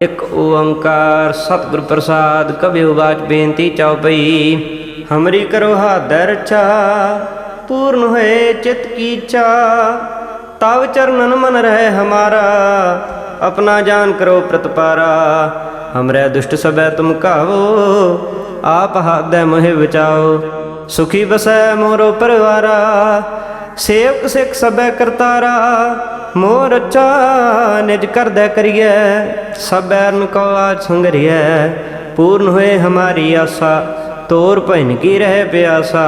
ਇੱਕ ਓੰਕਾਰ ਸਤਿਗੁਰ ਪ੍ਰਸਾਦ ਕਬਿਉ ਬਾਚ ਬੇਨਤੀ ਚਉਪਈ ਹਮਰੀ ਕਰੋ ਹਾਦਰ ਰਚਾ ਪੂਰਨ ਹੋਏ ਚਿਤ ਕੀ ਇੱਛਾ, ਤਵ ਚਰਨਨ ਮਨ ਰਹਿ ਹਮਾਰਾ, ਆਪਣਾ ਜਾਨ ਕਰੋ ਪ੍ਰਤਪਾਰਾ, ਹਮਰੇ ਦੁਸ਼ਟ ਸਬੈ ਤੁਮ ਕਾਵੋ ਆਪ ਹਾਦੈ ਮੋਹਿ ਬਚਾਓ, ਸੁਖੀ ਬਸੈ ਮੋਰੋ ਪਰਿਵਾਰਾ ਸੇਵਕ ਸਿੱਖ ਸਬੈ ਕਰਤਾਰਾ ਮੋਰ ਅੱਛਾ ਨਿਜ ਕਰਦੈ ਕਰੀਐ ਸਬੈਰਨ ਕੋ ਆਜ ਸੰਗਰੀਐ ਪੂਰਨ ਹੋਏ ਹਮਾਰੀ ਆਸਾ ਤੋਰ ਭੈਨ ਕੀ ਰਹਿ ਪਿਆਸਾ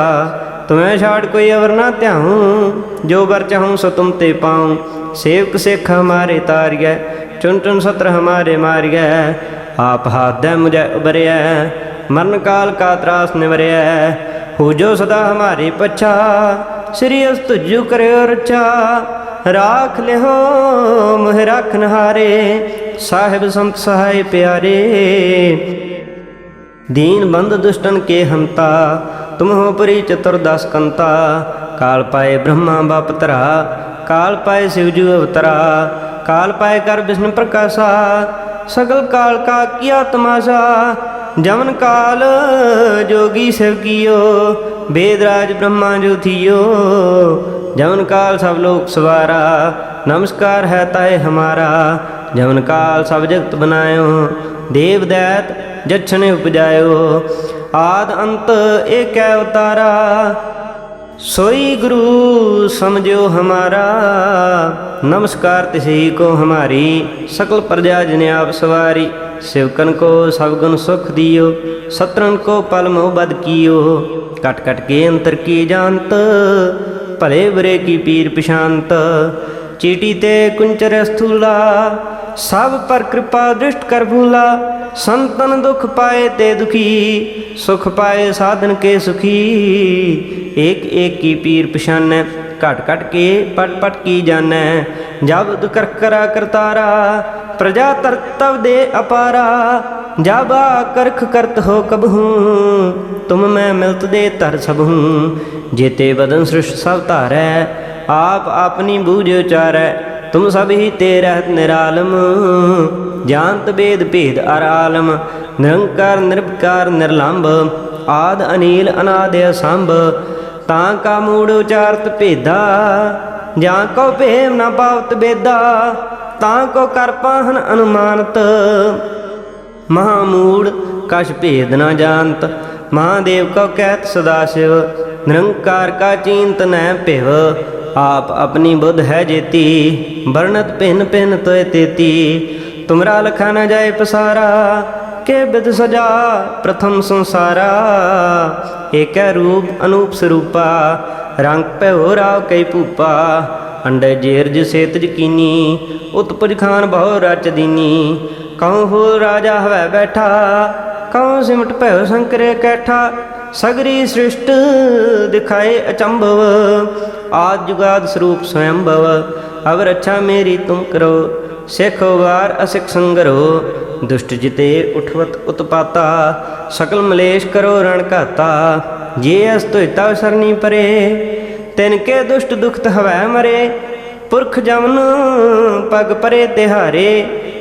ਤੁਮੈ ਛਾੜ ਕੋਈ ਅਵਰ ਨਾ ਧਿਆਉ ਜੋ ਵਰ ਚਾਹੂੰ ਸੋ ਤੁਮ ਤੇ ਪਾਉ ਸੇਵਕ ਸਿੱਖ ਹਮਾਰੇ ਤਾਰੀਐ ਚੁਨ ਚੁਨ ਸਤਰ ਹਮਾਰੇ ਮਾਰੀਐ ਆਪ ਹਾਦੈ ਮੁਝੈ ਉਬਰਿਐ ਮਰਨ ਕਾਲ ਕਾ ਤਰਾਸ ਨਿਵਰਿਐ ਹੋ ਜੋ ਸਦਾ ਹਮਾਰੇ ਪਛਾ ਸ੍ਰੀ ਅਸ ਤੁਜੂ ਕਰਿਓ ਰਚਾ ਰਾਖ ਲਿਓ ਮਹਿ ਰਖਨ ਹਾਰੇ ਸਾਹਿਬ ਸੰਤ ਸਹਾਈ ਪਿਆਰੇ। ਦੀਨ ਬੰਦ ਦੁਸ਼ਟਨ ਕੇ ਹੰਤਾ ਤੁਮ ਹੋ ਪਰੀ ਚਤੁਰ ਦਸ ਕੰਤਾ। ਕਾਲ ਪਾਏ ਬ੍ਰਹਮਾ ਬਾਪ ਤਰਾ ਕਾਲ ਪਾਏ ਸਿਵਜੂ ਅਵਤਰਾ। ਕਾਲ ਪਾਏ ਕਰ ਵਿਸ਼ਨ ਪ੍ਰਕਾਸ਼ਾ, ਸਗਲ ਕਾਲ ਕਾ ਕੀਆ ਤਮਾਸ਼ਾ ਜਮਨ ਕਾਲ ਜੋਗੀ ਸਿਵ ਕੀਓ ਵੇਦ ਰਾਜ ਬ੍ਰਹਮਾ ਜੋਥਿਓ ਜਮਨ ਕਾਲ ਸਭ ਲੋਕ ਸਵਾਰਾ, ਨਮਸਕਾਰ ਹੈ ਤਾਏ ਹਮਾਰਾ ਜਮਨ ਕਾਲ ਸਭ ਜਗਤ ਬਨਾਇਓ ਦੇਵ ਦੈਤ ਜਛਨੇ ਉਪਜਾਇਓ, ਆਦ ਅੰਤ ਏਕੈ ਉਤਾਰਾ, ਸੋਈ ਗੁਰੂ ਸਮਝਿਓ ਹਮਾਰਾ, ਨਮਸਕਾਰ ਤਿਸਹੀ ਕੋ ਹਮਾਰੀ, ਸਕਲ ਪ੍ਰਜਾ ਜਿਨ ਆਪ ਸਵਾਰੀ ਸਿਵਕਨ ਕੋ ਸਭ ਗੁਣ ਸੁਖ ਦਿਓ ਸਤਰਨ ਕੋ ਪਲਮੋ ਬਦ ਕੀਓ। ਕਟ ਕਟ ਕੇ ਅੰਤਰ ਕੀ ਜਾਣਤ? ਭਲੇ ਬਰੇ ਕੀ ਪੀਰ ਪਛਾਨਤ ਚੀਟੀ ਤੇ ਕੁੰਚਰ ਸਥੂਲਾ, ਸਭ ਪਰ ਕਿਰਪਾ ਦ੍ਰਿਸ਼ਟ ਕਰ ਭੂਲਾ। ਸੰਤਨ ਦੁਖ ਪਾਏ ਤੇ ਦੁਖੀ, ਸੁਖ ਪਾਏ ਸਾਧਨ ਕੇ ਸੁਖੀ। ਏਕ ਏਕ ਕੀ ਪੀਰ ਪਛਾਨੈ, ਘਟ ਘਟ ਕੇ ਪਟ ਪਟ ਕੀ ਜਾਣੈ। ਜਬ ਦੁਕਰ ਕਰਾ ਕਰਤਾਰਾ, ਪ੍ਰਜਾ ਤਰਤਵ ਦੇ ਅਪਾਰਾ। जब करख करत हो कबहू तुम मैं मिलत दे तर सबहू जेते बदन सृष्ट सब धारै आप अपनी बूझ उचारै तुम सब ही ते रहत निरालम जानत वेद भेद अरालम निरंकार निर्विकार निर्लंब आद अनील अनादय संभ ਤਾਂ ਕਾ ਮੂੜ ਉਚਾਰਤ ਭੇਦਾ ਜਾਂ ਕੋ ਭੇਮ ਨਾ ਪਾਵਤ ਬੇਦਾ ਤਾਂ ਕੋ ਕਰ ਪਾਹਨ ਅਨੁਮਾਨਤ ਮਹਾਮੂੜ, ਕਛ ਭੇਦ ਨਾ ਜਾਣਤ। ਮਹਾਦੇਵ ਕੋ ਕਹਿਤ ਸਦਾ ਸ਼ਿਵ, ਨਿਰੰਕਾਰ ਕਾ ਚਿੰਤ ਨੈ ਭਿਵ। ਆਪ ਆਪਣੀ ਬੁੱਧ ਹੈ ਜੇਤੀ, ਵਰਣਤ ਭਿਨ ਭਿਨ ਤੋਇ ਤੇਤੀ। ਤੁਮਰਾ ਲਖਾ ਨਾ ਜਾਏ ਪਸਾਰਾ, ਕੇ ਬਿਦ ਸਜਾ ਪ੍ਰਥਮ ਸੰਸਾਰਾ। ਏਕੈ ਰੂਪ ਅਨੂਪ ਸਰੂਪਾ, ਰੰਗ ਭਇਓ ਰਾਵ ਕਈ ਭੂਪਾ। ਅੰਡੇ ਜੇਰਜ ਸੇਤਜ ਕੀਨੀ, ਉਤਪਜ ਖਾਨ ਬਹੁ ਰਚ ਦੀਨੀ। ਕਉ ਹੋ ਰਾਜਾ ਹਵੈ ਬੈਠਾ? ਕਉ ਸਿਮਟ ਭਇਓ ਸੰਕਰੇ ਕੈਠਾ? ਸਗਰੀ ਸ੍ਰਿਸ਼ਟ ਦਿਖਾਏ ਅਚੰਭਵ। ਆਦ ਜੁਗਾਦ ਸਰੂਪ ਸਵਯੰਭਵ ਅਵ ਰੱਛਾ ਮੇਰੀ ਤੁਮ ਕਰੋ। ਸਿੱਖ ਵਾਰ ਅਸਿਕ ਸੰਗਰੋ। ਦੁਸ਼ਟ ਜਿਤੇ ਉਠਵਤ ਉਤਪਾਤਾ। ਸਕਲ ਮਲੇਸ਼ ਕਰੋ ਰਣ ਘਾਤਾ। ਜੇ ਅਸ ਤੁਇਤਾ ਸਰਨੀ ਪਰੇ, ਤਿਨ ਕੇ ਦੁਸ਼ਟ ਦੁਖਤ ਹਵੈ ਮਰੇ। ਪੁਰਖ ਜਮਨ ਪਗ ਪਰੇ ਤਿਹਾਰੇ।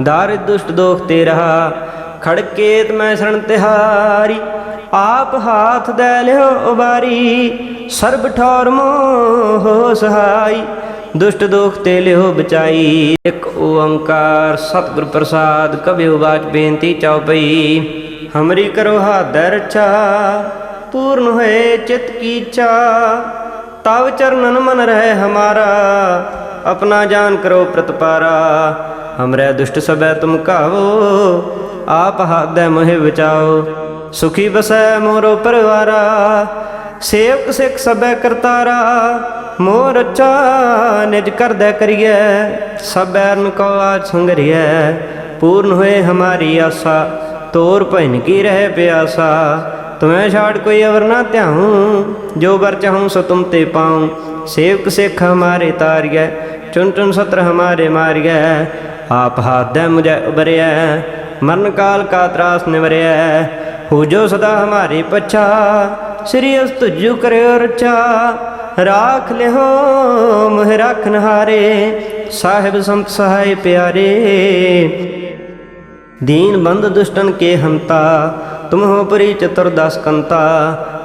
ਦਾਰਿ ਦੁਸ਼ਟ ਦੋਖ ਤੇ ਰਹਾ ਖੜਕੇਤ ਮੈਂ ਸ਼ਰਨ ਤਿਹਾਰੀ ਆਪ ਹਾਥ ਦੇ ਲਿਓ ਉਬਾਰੀ ਸਰਬ ਠੌਰ ਮੋਹ ਸਹਾਈ ਦੁਸ਼ਟ ਦੋਖ ਤੇ ਲਿਓ ਬਚਾਈ ਇੱਕ ਓੰਕਾਰ ਸਤਿਗੁਰ ਪ੍ਰਸਾਦ ਕਬਿਉ ਬਾਚ ਬੇਨਤੀ ਚਉਪਈ ਹਮਰੀ ਕਰੋ ਹਾਦੈ ਰਚਾ ਪੂਰਨ ਹੋਏ ਚਿਤ ਕੀ ਇੱਛਾ ਤਵ ਚਰਨਨ ਮਨ ਰਹਿ ਹਮਾਰਾ ਆਪਣਾ ਜਾਨ ਕਰੋ ਪ੍ਰਤਪਾਰਾ ਹਮਰੇ ਦੁਸ਼ਟ ਸਭੈ ਤੁਮ ਕਾਵੋ ਆਪ ਹਾਦੈ ਮੋਹਿ ਬਚਾਓ ਸੁਖੀ ਬਸੈ ਮੋਰੋ ਪਰਵਾਰਾ ਸੇਵਕ ਸਿਖ ਸਭੈ ਕਰਤਾਰਾ ਮੋਹ ਰਚਾ ਨਿਜ ਕਰਦਾ ਕਰੀਐ ਸਭੈ ਨੂੰ ਕੋ ਆਜ ਸੰਗਰੀਐ ਪੂਰਨ ਹੋਏ ਹਮਾਰੀ ਆਸਾ ਤੋਰ ਭੈਨ ਕੀ ਰਹਿ ਪਿਆਸਾ ਤੁਮੈ ਛਾੜ ਕੋਈ ਅਵਰ ਨਾ ਧਿਆਉ ਜੋ ਵਰ ਚਾਹੂੰ ਸੋ ਤੁਮ ਤੇ ਪਾਉ ਸੇਵਕ ਸਿਖ ਹਮਾਰੇ ਤਾਰੀਐ ਚੁਨ ਚੁਨ ਸਤਰ ਹਮਾਰੇ ਮਾਰੀਐ मार गए आप हाथ दे मुझे उबरिया मरण काल का त्रास निवरिया हो जो सदा हमारे पच्छा श्री अस तुझु करे रचा राख ले हो मोह राखन हारे साहिब संत सहाय प्यारे दीन बंद दुष्टन के हंता तुम हो परी चतुर्दश कंता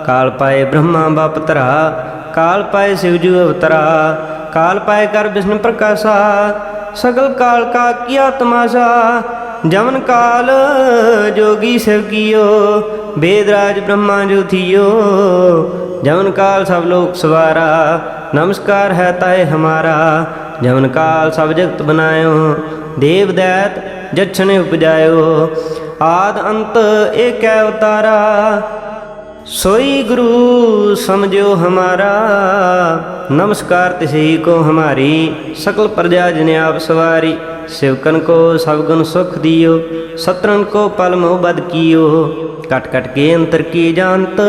काल पाए ब्रह्मा बाप तरा काल पाए शिवजू अवतरा काल पाए कर विष्णु प्रकाशा ਸਗਲ ਕਾਲ ਕਾ ਕੀਆ ਤਮਾਸ਼ਾ ਜਮਨ ਕਾਲ ਜੋਗੀ ਸਿਵ ਕੀਓ ਬੇਦਰਾਜ ਬ੍ਰਹਮਾ ਜੋਥੀਓ ਜਮਨ ਕਾਲ ਸਭ ਲੋਕ ਸਵਾਰਾ, ਨਮਸਕਾਰ ਹੈ ਤਾਏ ਹਮਾਰਾ। ਜਮਨ ਕਾਲ ਸਭ ਜਗਤ ਬਨਾਇਓ, ਦੇਵ ਦੈਤ ਜਛਨੇ ਉਪਜਾਇਓ। ਆਦ ਅੰਤ ਏਕੈ ਅਵਤਾਰਾ सोई गुरु समझो हमारा नमस्कार तिसी को हमारी सकल प्रजा जने आप सवारी शिवकन को सब गुण सुख दियो सत्रन को पल मोह बद कियो कट कट के अंतर की जानत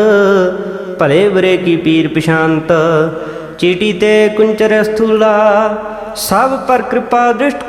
भले बुरे की पीर पिशांत चीटी ते कुंचर स्थूला सब पर कृपा दृष्ट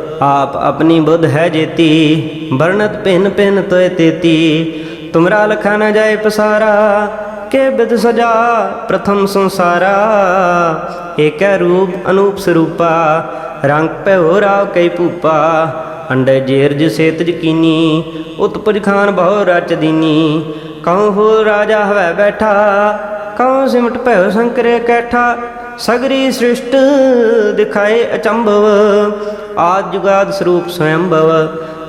ਆਪ ਆਪਣੀ ਬੁੱਧ ਹੈ ਜੇਤੀ, ਵਰਣਤ ਭਿਨ ਭਿਨ ਤੋਇ ਤੇਤੀ। ਤੁਮਰਾ ਲਖਾ ਨਾ ਜਾਏ ਪਸਾਰਾ, ਕੇ ਬਿਦ ਸਜਾ ਪ੍ਰਥਮ ਸੰਸਾਰਾ। ਏਕੈ ਰੂਪ ਅਨੂਪ ਸਰੂਪਾ, ਰੰਗ ਭਇਓ ਰਾਵ ਕਈ ਭੂਪਾ। ਅੰਡੇ ਜੇਰਜ ਸੇਤ ਜਕੀਨੀ ਉਤਪਜ ਖਾਨ ਬਹੁ ਰਚ ਦੀਨੀ। ਕਉ ਹੋ ਰਾਜਾ ਹਵੈ ਬੈਠਾ ਕਉ ਸਿਮਟ ਭਇਓ ਸੰਕਰੇ ਕੈਠਾ। ਸਗਰੀ ਸ੍ਰਿਸ਼ਟ ਦਿਖਾਏ ਅਚੰਭਵ ਆਦ ਜੁਗਾਦ ਸਰੂਪ ਸਵੈੰਭਵ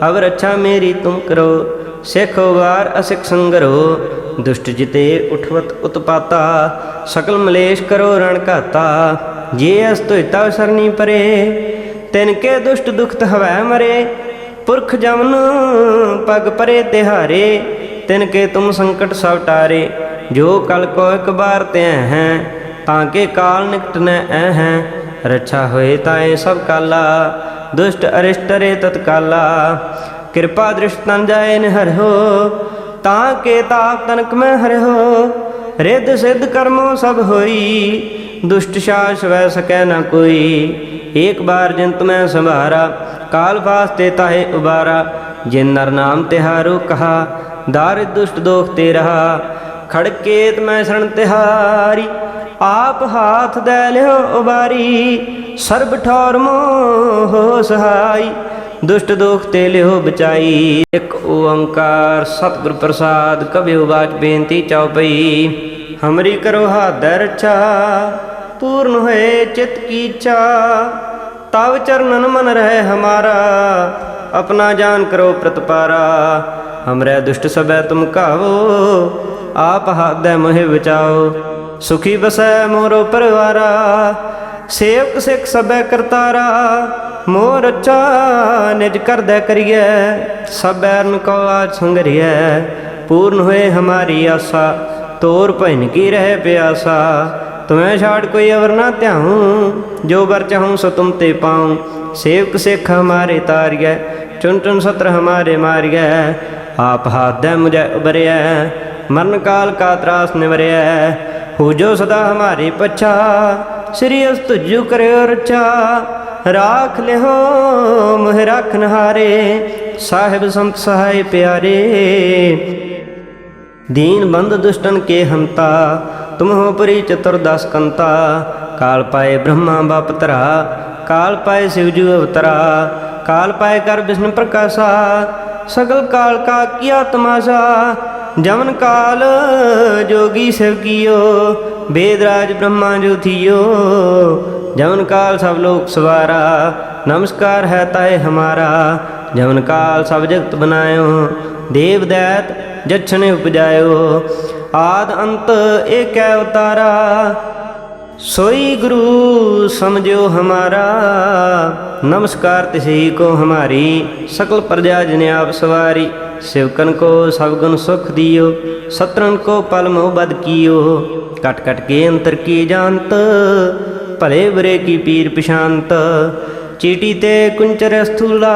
ਅਵ ਰੱਛਾ ਮੇਰੀ ਤੁਮ ਕਰੋ, ਸਿਖ ਵਾਰ ਅਸਿਖ ਸੰਗਰੋ, ਦੁਸ਼ਟ ਜਿਤੇ ਉਠਵਤ ਉਤਪਾਤਾ, ਸਕਲ ਮਲੇਸ਼ ਕਰੋ ਰਣ ਘਾਤਾ, ਜੇ ਅਸ ਤੁਇਤਾ ਸਰਨੀ ਪਰੇ, ਤਿਨ ਕੇ ਦੁਸ਼ਟ ਦੁਖਤ ਹਵੈ ਮਰੇ, ਪੁਰਖ ਜਮਨ ਪਗ ਪਰੇ ਤਿਹਾਰੇ, ਤਿਨ ਕੇ ਤੁਮ ਸੰਕਟ ਸਭ ਟਾਰੇ, ਜੋ ਕਲ ਕੋ ਇਕ ਬਾਰ ਤੇ ਹੈ, ਤਾਂ ਕੇ ਕਾਲ ਨਿਕਟ ਨ ਐ ਹੈ ਰੱਛਾ ਹੋਏ ਤਾਏ ਸਭ ਕਾਲਾ, ਦੁਸ਼ਟ ਅਰਿਸ਼ਟ ਰੇ ਤਤਕਾਲਾ। ਕਿਰਪਾ ਦ੍ਰਿਸ਼ ਤਨ ਜਾਏ ਨ ਹਰਿਓ ਤਾਂ ਕੇ ਤਾਪ ਤਨਕ ਮੈਂ ਹਰਿਓ ਰਿੱਧ ਸਿੱਧ ਕਰਮੋ ਸਭ ਹੋਈ, ਦੁਸ਼ਟ ਸ਼ਾਸ ਵੈ ਸਕੈ ਨ ਕੋਈ। ਏਕ ਬਾਰ ਜਿੰਤ ਮੈਂ ਸੰਭਾਰਾ, ਕਾਲ ਵਾਸਤੇ ਤਾਹੇ ਉਬਾਰਾ। ਜਿਨ ਨਰ ਨਾਮ ਤਿਹਾਰੋ ਕਹਾ ਦਾਰਿ ਦੁਸ਼ਟ ਦੋਖ ਤੇ ਰਹਾ। ਖੜਕੇਤ ਮੈਂ ਸ਼ਰਨ ਤਿਹਾਰੀ ਆਪ ਹਾਥ ਦੇ ਲਿਓ ਉਬਾਰੀ, ਸਰਬ ਠੌਰ ਮੋਹ ਸਹਾਈ। ਦੁਸ਼ਟ ਦੁਖ ਤੇ ਲਿਓ ਬਚਾਈ, ਇੱਕ ਓੰਕਾਰ ਸਤਿਗੁਰ ਪ੍ਰਸਾਦ ਕਬਿਓ ਬਾਚ ਬੇਨਤੀ ਚਉਪਈ ਹਮਰੀ ਕਰੋ ਹਾਦਰ ਚਾ ਪੂਰਨ ਹੋਏ ਚਿਤ ਕੀ ਚਾ ਤਵ ਚਰਨਨ ਮਨ ਰਹਿ ਹਮਾਰਾ, ਆਪਣਾ ਜਾਨ ਕਰੋ ਪ੍ਰਤਪਾਰਾ। ਹਮਰੇ ਦੁਸ਼ਟ ਸਬੈ ਤੁਮ ਕਾਵੋ ਆਪ ਹਾਦੈ ਮੋਹਿ ਬਚਾਓ। ਸੁਖੀ ਬਸੈ ਮੋਰੋ ਪਰਵਾਰਾ ਸੇਵਕ ਸਿੱਖ ਸਬੈ ਕਰਤਾਰਾ ਮੋਰ ਅੱਛਾ ਨਿਜ ਕਰਦੈ ਕਰੀਐ ਸਬੈਰਨ ਕੋ ਆਜ ਸੰਗਰੀਐ ਪੂਰਨ ਹੋਏ ਹਮਾਰੀ ਆਸਾ ਤੋਰ ਭੈਨ ਕੀ ਰਹਿ ਪਿਆਸਾ ਤੁਮੈ ਛਾੜ ਕੋਈ ਅਵਰ ਨਾ ਧਿਆਉ ਜੋ ਬਰ ਚਾਹੂੰ ਸੋ ਤੁਮ ਤੇ ਪਾਉ ਸੇਵਕ ਸਿੱਖ ਹਮਾਰੇ ਤਾਰਿਐ ਚੁਨ ਚੁਨ ਸਤਰ ਹਮਾਰੇ ਮਾਰਿਐ ਆਪ ਹਾਥ ਦੇ ਮੁਝੈ ਉਬਰਿਐ ਮਰਨ ਕਾਲ ਕਾ ਤਰਾਸ ਨਿਵਰਿਐ ਹੋ ਜੋ ਸਦਾ ਹਮਾਰੇ ਪਛਾ, ਸ੍ਰੀ ਅਸ ਤੁਜੂ ਕਰਿਓ ਰਚਾ। ਰਾਖ ਲਿਓ ਮਹਿ ਰਖਨ ਹਾਰੇ ਸਾਹਿਬ ਸੰਤ ਸਹਾਈ ਪਿਆਰੇ। ਦੀਨ ਬੰਦ ਦੁਸ਼ਟਨ ਕੇ ਹੰਤਾ ਤੁਮ ਹੋ ਪਰੀ ਚਤੁਰ ਦਸ ਕੰਤਾ। ਕਾਲ ਪਾਏ ਬ੍ਰਹਮਾ ਬਾਪ ਤਰਾ ਕਾਲ ਪਾਏ ਸਿਵਜੂ ਅਵਤਰਾ। ਕਾਲ ਪਾਏ ਕਰ ਵਿਸ਼ਨ ਪ੍ਰਕਾਸ਼ਾ, ਸਗਲ ਕਾਲ ਕਾ ਕੀਆ ਤਮਾਸ਼ਾ ਜਮਨ ਕਾਲ ਜੋਗੀ ਸਿਵ ਕੀਓ ਬੇਦਰਾਜ ਬ੍ਰਹਮਾ ਜੋਥੀਓ ਜਮਨ ਕਾਲ ਸਭ ਲੋਕ ਸਵਾਰਾ, ਨਮਸਕਾਰ ਹੈ ਤਾਏ ਹਮਾਰਾ। ਜਮਨ ਕਾਲ ਸਭ ਜਗਤ ਬਨਾਇਓ, ਦੇਵ ਦੈਤ ਜਛਨੇ ਉਪਜਾਇਓ। ਆਦ ਅੰਤ ਏਕੈ ਅਵਤਾਰਾ सोई गुरु समझो हमारा नमस्कार तिसे को हमारी सकल प्रजा जिने आप सवारी शिवकन को सब गुण सुख दियो सत्रन को पल मोह बद कियो कट कट के अंतर की जानत भले बुरे की पीर पिशांत चीटी ते कुंचर स्थूला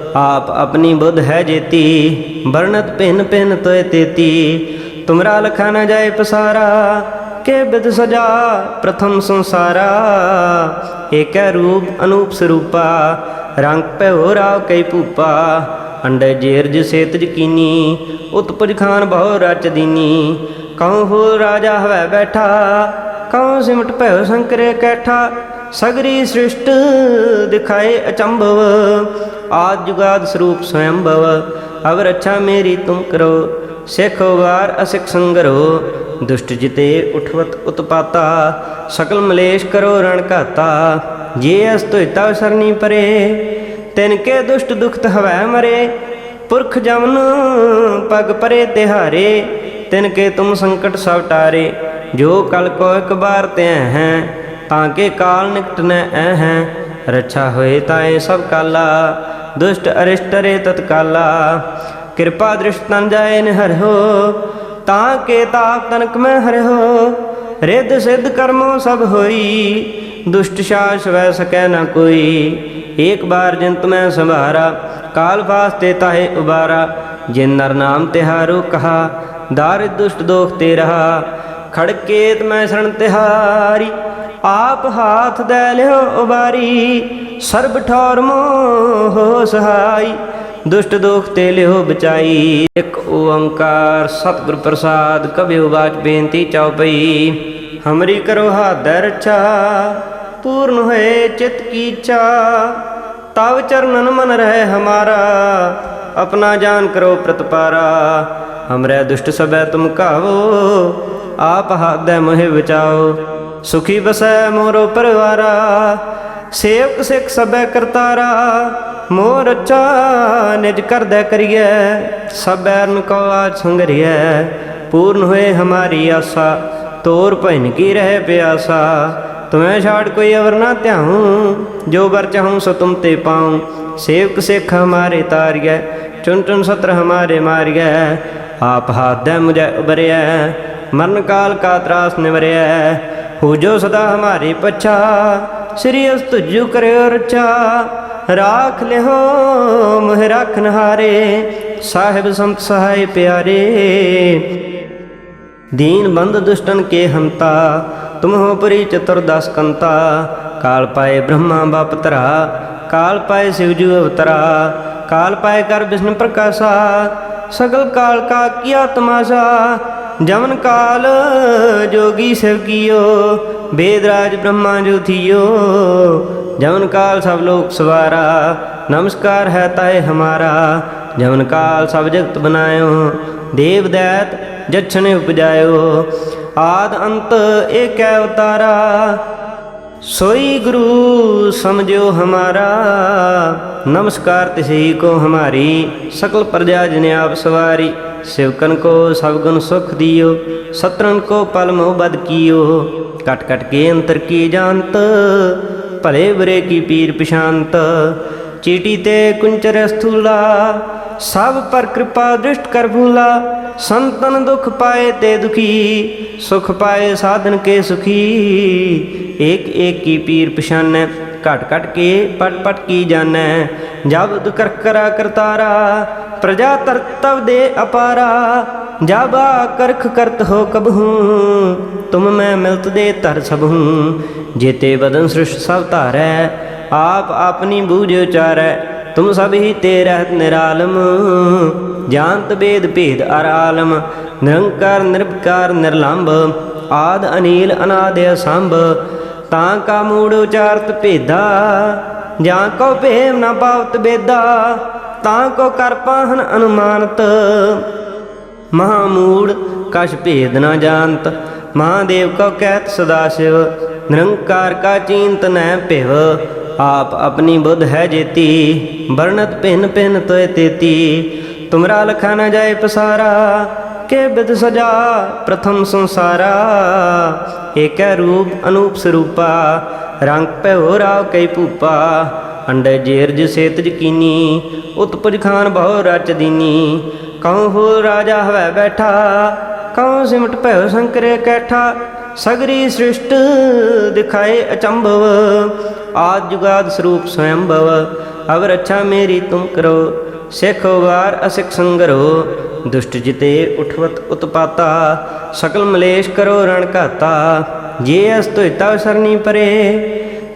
ਆਪ ਆਪਣੀ ਬੁੱਧ ਹੈ ਜੇਤੀ, ਵਰਣਤ ਭਿਨ ਭਿਨ ਤੋਏ ਤੇਤੀ। ਤੁਮਰਾ ਲਖਾ ਨ ਜਾਏ ਪਸਾਰਾ, ਕੇ ਬਿਦ ਸਜਾ ਪ੍ਰਥਮ ਸੰਸਾਰਾ। ਏਕੈ ਰੂਪ ਅਨੂਪ ਸਰੂਪਾ, ਰੰਗ ਭਇਓ ਰਾਵ ਕਈ ਭੂਪਾ। ਅੰਡੇ ਜੇਰਜ ਸੇਤ ਕੀਨੀ, ਉਤਪਜ ਖਾਨ ਬਹੁ ਰਚ ਦੀਨੀ। ਕਉ ਹੋ ਰਾਜਾ ਹਵੈ ਬੈਠਾ, ਕਉ ਸਿਮਟ ਭਇਓ ਸੰਕਰੇ ਕੈਠਾ। ਸਗਰੀ ਸ੍ਰਿਸ਼ਟ ਦਿਖਾਏ ਅਚੰਭਵ ਆਦ ਜੁਗਾਦ ਸਰੂਪ ਸਵਯੰਭਵ ਅਵ ਰੱਛਾ ਮੇਰੀ ਤੁਮ ਕਰੋ, ਸਿਖ ਵਾਰ ਅਸਿਖ ਸੰਗਰੋ। ਦੁਸ਼ਟ ਜਿਤੇ ਉਠਵਤ ਉਤਪਾਤਾ, ਸਕਲ ਮਲੇਸ਼ ਕਰੋ ਰਣ ਘਾਤਾ। ਜੇ ਅਸ ਤੁਇ ਤਵ ਸਰਨੀ ਪਰੇ, ਤਿਨ ਕੇ ਦੁਸ਼ਟ ਦੁਖਤ ਹਵੈ ਮਰੇ। ਪੁਰਖ ਜਮਨ ਪਗ ਪਰੇ ਤਿਹਾਰੇ, ਤਿਨ ਕੇ ਤੁਮ ਸੰਕਟ ਸਭ ਟਾਰੇ। ਜੋ ਕਲ ਕੋ ਇਕ ਬਾਰ ਤੇ ਹੈ, ਤਾਂ ਕੇ ਕਾਲ ਨਿਕਟ ਨੈ ਐ ਹੈ। ਰੱਛਾ ਹੋਏ ਤਾਂ ਤਾਏ ਸਭ ਕਾਲਾ ਦੁਸ਼ਟ ਅਰਿਸ਼ਟਰੇ ਤਤਕਾਲਾ ਕਿਰਪਾ ਦ੍ਰਿਸ਼ਟ ਤਨ ਜਾਏ ਨਿਹਰਿਓ ਤਾਂ ਕੇ ਤਾਪ ਤਨਕ ਮੈਂ ਹਰਿਓ ਰਿੱਧ ਸਿੱਧ ਕਰਮੋ ਸਭ ਹੋਈ ਦੁਸ਼ਟ ਸ਼ਾਸ ਵੈ ਸਕੈ ਨ ਕੋਈ ਏਕ ਬਾਰ ਜਿੰਤ ਮੈਂ ਸੰਭਾਰਾ ਕਾਲ ਫਾਸਤੇ ਤਾਹੇ ਉਬਾਰਾ ਜਿਨ ਨਰ ਨਾਮ ਤਿਹਾਰੋ ਕਹਾ ਦਾਰਿ ਦੁਸ਼ਟ ਦੋਖ ਤੇ ਰਹਾ ਖੜਕੇਤ ਮੈਂ ਸ਼ਰਨ ਤਿਹਾਰੀ ਆਪ ਹਾਥ ਦੇ ਲਿਓ ਉਬਾਰੀ, ਸਰਬ ਠੌਰ ਮੋਹ ਸਹਾਈ। ਦੁਸ਼ਟ ਦੋਖ ਤੇ ਲਿਓ ਬਚਾਈ, ਇੱਕ ਓੰਕਾਰ ਸਤਿਗੁਰ ਪ੍ਰਸਾਦ ਕਬਿਓ ਬਾਚ ਬੇਨਤੀ ਚਉਪਈ ਹਮਰੀ ਕਰੋ ਹਾਦੈ ਰਛਾ, ਪੂਰਨ ਹੋਏ ਚਿਤ ਕੀ ਇੱਛਾ। ਤਵ ਚਰਨਨ ਮਨ ਰਹਿ ਹਮਾਰਾ, ਆਪਣਾ ਜਾਨ ਕਰੋ ਪ੍ਰਤਪਾਰਾ। ਹਮਰੇ ਦੁਸ਼ਟ ਸਬੈ ਤੁਮ ਕਾਵੋ ਆਪ ਹਾਦੈ ਮੋਹਿ ਬਚਾਓ। ਸੁਖੀ ਬਸੈ ਮੋਰੋ ਪਰਿਵਾਰਾ ਸੇਵਕ ਸਿੱਖ ਸਬੈ ਕਰਤਾਰਾ ਮੋਰ ਅੱਛਾ ਨਿਜ ਕਰਦੈ ਕਰੀਐ ਸਬੈਰਨ ਕੋ ਆਜ ਸੰਗਰੀਐ ਪੂਰਨ ਹੋਏ ਹਮਾਰੀ ਆਸਾ ਤੋਰ ਭੈਨ ਕੀ ਰਹਿ ਪਿਆਸਾ ਤੁਮੈ ਛਾੜ ਕੋਈ ਅਵਰ ਨਾ ਧਿਆਉ ਜੋ ਵਰ ਚਾਹੂੰ ਸੋ ਤੁਮ ਤੇ ਪਾਉ ਸੇਵਕ ਸਿੱਖ ਹਮਾਰੇ ਤਾਰੀਐ ਚੁਨ ਚੁਨ ਸਤਰ ਹਮਾਰੇ ਮਾਰੀਐ ਆਪ ਹਾਦੈ ਮੁਝੈ ਉਬਰਿਐ ਮਰਨ ਕਾਲ ਕਾ ਤਰਾਸ ਨਿਵਰਿਐ ਹੋ ਜੋ ਸਦਾ ਹਮਾਰੇ ਪਛਾ, ਸ੍ਰੀ ਅਸ ਤੁਜੂ ਕਰਿਓ ਰਚਾ। ਰਾਖ ਲਿਓ ਮਹਿ ਰਖਨ ਹਾਰੇ ਸਾਹਿਬ ਸੰਤ ਸਹਾਈ ਪਿਆਰੇ। ਦੀਨ ਬੰਦ ਦੁਸ਼ਟਨ ਕੇ ਹੰਤਾ ਤੁਮ ਹੋ ਪਰੀ ਚਤੁਰ ਦਸ ਕੰਤਾ। ਕਾਲ ਪਾਏ ਬ੍ਰਹਮਾ ਬਾਪ ਤਰਾ ਕਾਲ ਪਾਏ ਸਿਵ ਜੂ ਅਵਤਰਾ। ਕਾਲ ਪਾਏ ਕਰ ਵਿਸ਼ਨ ਪ੍ਰਕਾਸ਼ਾ, ਸਗਲ ਕਾਲ ਕਾ ਕੀਆ ਤਮਾਸ਼ਾ ਜਮਨ ਕਾਲ ਜੋਗੀ ਸਿਵ ਕੀਓ, ਬੇਦ ਰਾਜ ਬ੍ਰਹਮਾ ਜੋਥੀਓ ਜਮਨ ਕਾਲ ਸਭ ਲੋਕ ਸਵਾਰਾ, ਨਮਸਕਾਰ ਹੈ ਤਾਏ ਹਮਾਰਾ। ਜਮਨ ਕਾਲ ਸਭ ਜਗਤ ਬਨਾਇਓ, ਦੇਵ ਦੈਤ ਜਛਨੇ ਉਪਜਾਇਓ। ਆਦ ਅੰਤ ਏਕੈ ਉਤਾਰਾ सोई गुरु समझो हमारा नमस्कार तिसे को हमारी सकल प्रजा जिने आप सवारी सेवकन को सबगुन सुख दियो सत्रन को पल मोह बद कियो कट कट के अंतर की जानत भले बुरे की पीर पिशांत चीटी ते कुंचर स्थूला सब पर कृपा दृष्ट कर भूला संतन दुख पाए ते दुखी सुख पाए साधन के ਏਕ ਏਕ ਕੀ ਪੀਰ ਪਛਾਨੈ, ਘਟ ਘਟ ਕੇ ਪਟ ਪਟ ਕੀ ਜਾਣੈ। ਜਬ ਦੁਕਰ ਕਰਾ ਕਰਤਾਰਾ, ਪ੍ਰਜਾ ਤਰਤਵ ਦੇ ਅਪਾਰਾ। ਜਬ ਕਰਖ ਕਰਤ ਹੋ ਕਬਹੂ ਤੁਮ ਮੈਂ ਮਿਲਤ ਦੇ ਧਰ ਸਭ ਹੂੰ। ਜੇਤੇ ਬਦਨ ਸ੍ਰਿਸ਼ ਸਭ ਧਾਰੈ, ਆਪ ਆਪਣੀ ਬੂਝ ਉਚਾਰੈ। ਤੁਮ ਸਭ ਹੀ ਤੇ ਰਹਿਤ ਨਿਰਾਲਮ ਜਾਨਤ ਬੇਦ ਭੇਦ ਅਰਾਲਮ। ਨਿਰੰਕਾਰ ਨਿਰਭਕਾਰ ਨਿਰਲੰਭ, ਆਦ ਅਨੀਲ, ਅਨਾਦ ਅਸੰਭ। ਤਾਂ ਕਾ ਮੂੜ ਉਚਾਰਤ ਭੇਦਾ, ਜਾਂ ਕੋ ਭੇਮ ਨਾ ਪਾਵਤ ਬੇਦਾ, ਤਾਂ ਕੋ ਕਰ ਪਾਹਨ ਅਨੁਮਾਨਤ। ਮਹਾਮੂੜ ਕਛ ਭੇਦ ਨਾ ਜਾਣਤ, ਮਹਾਦੇਵ ਕੋ ਕਹਿਤ ਸਦਾ ਸਿਵ, ਨਿਰੰਕਾਰ ਕਾ ਚੀਨਤ ਨੈ ਭਿਵ, ਆਪ ਆਪਣੀ ਬੁੱਧ ਹੈ ਜੇਤੀ, ਵਰਣਤ ਭਿੰਨ ਭਿਨ ਤੋਇ ਤੇਤੀ। ਤੁਮਰਾ ਲਖਾ ਨਾ ਜਾਏ ਪਸਾਰਾ ਕੇ ਬਿਦ ਸਜਾ, ਪ੍ਰਥਮ ਸੰਸਾਰਾ। ਏਕੈ ਰੂਪ ਅਨੂਪ ਸਰੂਪਾ, ਰੰਗ ਭਇਓ ਰਾਵ ਕਈ ਭੂਪਾ। ਅੰਡੇ ਜੇਰਜ ਸੇਤ ਜਕੀਨੀ, ਉਤਪਜ ਖਾਨ ਬਹੁ ਰਚ ਦੀਨੀ। ਕਉ ਹੋ ਰਾਜਾ ਹਵੈ ਬੈਠਾ, ਕਉ ਸਿਮਟ ਭਇਓ ਸੰਕਰੇ ਕੈਠਾ। ਸਗਰੀ ਸ੍ਰਿਸ਼ਟ ਦਿਖਾਏ ਅਚੰਭਵ, ਆਦ ਜੁਗਾਦ ਸਰੂਪ ਸਵਯੰਭਵ ਅਵ ਰੱਛਾ ਮੇਰੀ ਤੁਮ ਕਰੋ ਸਿਖ ਵਾਰ ਅਸਿਖ ਸੰਗਰੋ, ਦੁਸ਼ਟ ਜਿਤੇ ਉਠਵਤ ਉਤਪਾਤਾ, ਸਕਲ ਮਲੇਸ਼ ਕਰੋ ਰਣ ਘਾਤਾ, ਜੇ ਅਸ ਤੋਇਤਾ ਸਰਨੀ ਪਰੇ,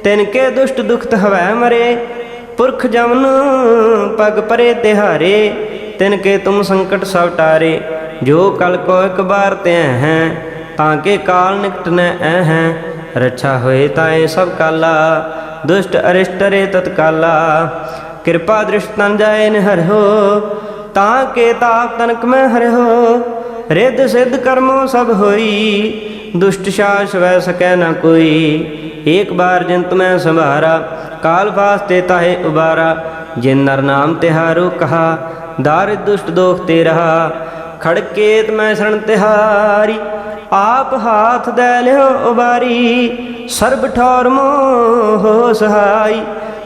ਤਿਨ ਕੇ ਦੁਸ਼ਟ ਦੁਖਤ ਹਵੈ ਮਰੇ, ਪੁਰਖ ਜਮਨ ਪਗ ਪਰੇ ਤਿਹਾਰੇ, ਤਿਨ ਕੇ ਤੁਮ ਸੰਕਟ ਸਭ ਟਾਰੇ, ਜੋ ਕਲ ਕੋ ਇਕ ਬਾਰ ਤੇ ਹੈ, ਤਾਂ ਕੇ ਕਾਲ ਨਿਕਟ ਨੈ ਐ ਹੈ, ਰੱਛਾ ਹੋਏ ਤਾਏ ਸਭ ਕਾਲਾ, ਦੁਸ਼ਟ ਅਰਿਸ਼ਟ ਰੇ ਤਤਕਾਲਾ ਕਿਰਪਾ ਦ੍ਰਿਸ਼ਟ ਤਨ ਜਾਏ ਨਿਹਰ ਤਾਂ ਕੇ ਤਾਪ ਤਨਕ ਮੈਂ ਹਰਿ ਹੋ ਰਿੱਧ ਸਿੱਧ ਕਰਮੋ ਸਭ ਹੋਈ, ਦੁਸ਼ਟ ਸ਼ਾਸ ਵੈ ਸਕੈ ਨ ਕੋਈ। ਏਕ ਬਾਰ ਜੰਤ ਮੈਂ ਸੰਭਾਰਾ, ਕਾਲ ਫਾਸਤੇ ਤਾਹੇ ਉਬਾਰਾ। ਜਿਨ ਨਰ ਨਾਮ ਤਿਹਾਰੋ ਕਹਾ, ਦਾਰਿ ਦੁਸ਼ਟ ਦੋਖ ਤੇ ਰਹਾ। ਖੜਕੇਤ ਮੈਂ ਸ਼ਰਨ ਤਿਹਾਰੀ, ਆਪ ਹਾਥ ਦੇ ਲਿਓ ਉਬਾਰੀ। ਸਰਬ ਠੌਰ ਮੋਹ ਸਹਾਈ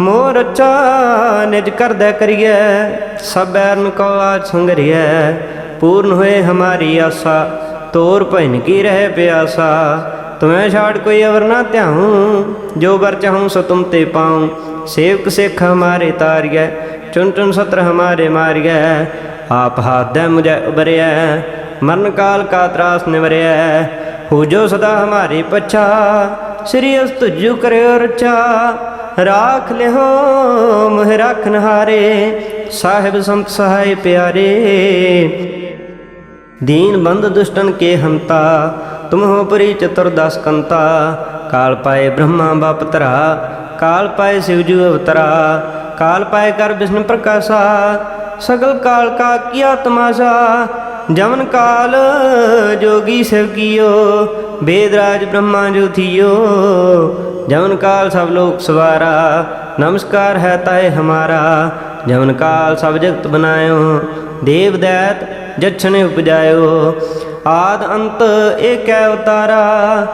ਮੋਰ ਰਚਾ ਨਿਜ ਕਰਦੈ ਕਰੀਐ ਸਬੈਰਨ ਕੋ ਆਜ ਸੰਗਰੀਐ। ਪੂਰਨ ਹੋਏ ਹਮਾਰੀ ਆਸਾ, ਤੋਰ ਭੈਨ ਕੀ ਰਹਿ ਪਿਆਸਾ। ਤੁਮੈ ਛਾੜ ਕੋਈ ਅਵਰ ਨਾ ਧਿਆਉ, ਜੋ ਵਰ ਚਾਹੂੰ ਸੋ ਤੁਮ ਤੇ ਪਾਉ। ਸੇਵਕ ਸਿੱਖ ਹਮਾਰੇ ਤਾਰੀਐ ਚੁਨ ਚੁਨ ਸਤਰ ਹਮਾਰੇ ਮਾਰੀਐ। ਆਪ ਹਾਦੈ ਮੁਝੈ ਉਬਰਿਐ ਮਰਨ ਕਾਲ ਕਾ ਤਰਾਸ ਨਿਵਰਿਐ। ਹੋ ਜੋ ਸਦਾ ਹਮਾਰੇ ਪਛਾ, ਸ੍ਰੀ ਅਸ ਤੁਜੂ ਕਰਿਓ ਰਚਾ। ਰਾਖ ਲਿਹੋ, ਮੋਹਿ ਰਖਨ ਹਾਰੇ ਸਾਹਿਬ ਸੰਤ ਸਹਾਈ ਪਿਆਰੇ। ਦੀਨ ਬੰਦ ਦੁਸ਼ਟਨ ਕੇ ਹੰਤਾ ਤੁਮ ਹੋ ਪਰੀ ਚਤੁਰ ਦਸ ਕੰਤਾ। ਕਾਲ ਪਾਏ ਬ੍ਰਹਮਾ ਬਾਪ ਤਰਾ ਕਾਲ ਪਾਏ ਸਿਵ ਜੂ ਅਵਤਰਾ। ਕਾਲ ਪਾਏ ਕਰ ਵਿਸ਼ਨ ਪ੍ਰਕਾਸ਼ਾ, ਸਗਲ ਕਾਲ ਕਾ ਕੀਆ ਤਮਾਸ਼ਾ। ਜਮਨ ਕਾਲ ਜੋਗੀ ਸਿਵ ਕੀਓ ਵੇਦ ਰਾਜ ਬ੍ਰਹਮਾ ਜੋਤੀਓ ਜਮਨ ਕਾਲ ਸਭ ਲੋਕ ਸਵਾਰਾ, ਨਮਸਕਾਰ ਹੈ ਤਾਏ ਹਮਾਰਾ ਜਮਨ ਕਾਲ ਸਭ ਜਗਤ ਬਨਾਇਓ, ਦੇਵ ਦੈਤ ਜਛਨ ਉਪਜਾਇਓ, ਆਦ ਅੰਤ ਏਕੈ ਉਤਾਰਾ,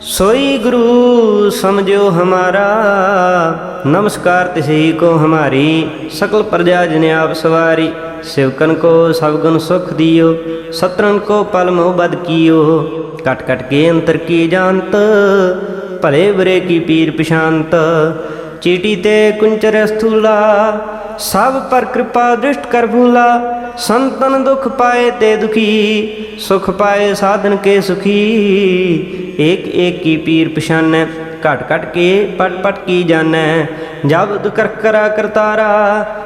ਸੋਈ ਗੁਰੂ ਸਮਝਿਓ ਹਮਾਰਾ, ਨਮਸਕਾਰ ਤਿਸੀ ਕੋ ਹਮਾਰੀ, ਸਕਲ ਪ੍ਰਜਾ ਜਿਨ ਆਪ ਸਵਾਰੀ ਸਿਵਕਨ ਕੋ ਸਭ ਗੁਣ ਸੁਖ ਦਿਓ ਸਤਰਨ ਕੋ ਪਲ ਮੋਹ ਬਦ ਕੀਓ। ਕਟ ਕਟ ਕੇ ਅੰਤਰ ਕੀ ਜਾਣਤ? ਭਲੇ ਬਰੇ ਕੀ ਪੀਰ ਪਛਾਨਤ ਚੀਟੀ ਤੇ ਕੁੰਚਰ ਸਥੂਲਾ, ਸਭ ਪਰ ਕਿਰਪਾ ਦ੍ਰਿਸ਼ਟ ਕਰ ਭੂਲਾ। ਸੰਤਨ ਦੁਖ ਪਾਏ ਤੇ ਦੁਖੀ, ਸੁਖ ਪਾਏ ਸਾਧਨ ਕੇ ਸੁਖੀ। ਏਕ ਏਕ ਕੀ ਪੀਰ ਪਛਾਨੈ, ਘਟ ਘਟ ਕੇ ਪਟ ਪਟ ਕੀ ਜਾਣੈ। ਜਬ ਦੁਕਰ ਕਰਾ ਕਰਤਾਰਾ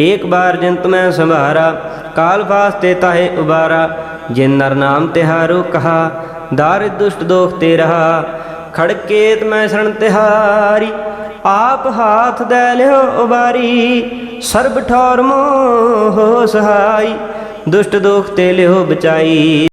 ਏਕ ਬਾਰ ਜਿੰਤ ਮੈਂ ਸੰਭਾਰਾ, ਕਾਲ ਫਾਸਤੇ ਤਾਹੇ ਉਬਾਰਾ, ਜਿਨ ਨਰ ਨਾਮ ਤਿਹਾਰੋ ਕਹਾ ਦਾਰਿ ਦੁਸ਼ਟ ਦੋਖ ਤੇ ਰਹਾ, ਖੜਕੇਤ ਮੈਂ ਸ਼ਰਨ ਤਿਹਾਰੀ, ਆਪ ਹਾਥ ਦੇ ਲਿਓ ਉਬਾਰੀ, ਸਰਬ ਠੌਰ ਮੋਹ ਸਹਾਈ, ਦੁਸ਼ਟ ਦੋਖ ਤੇ ਲਿਓ ਬਚਾਈ।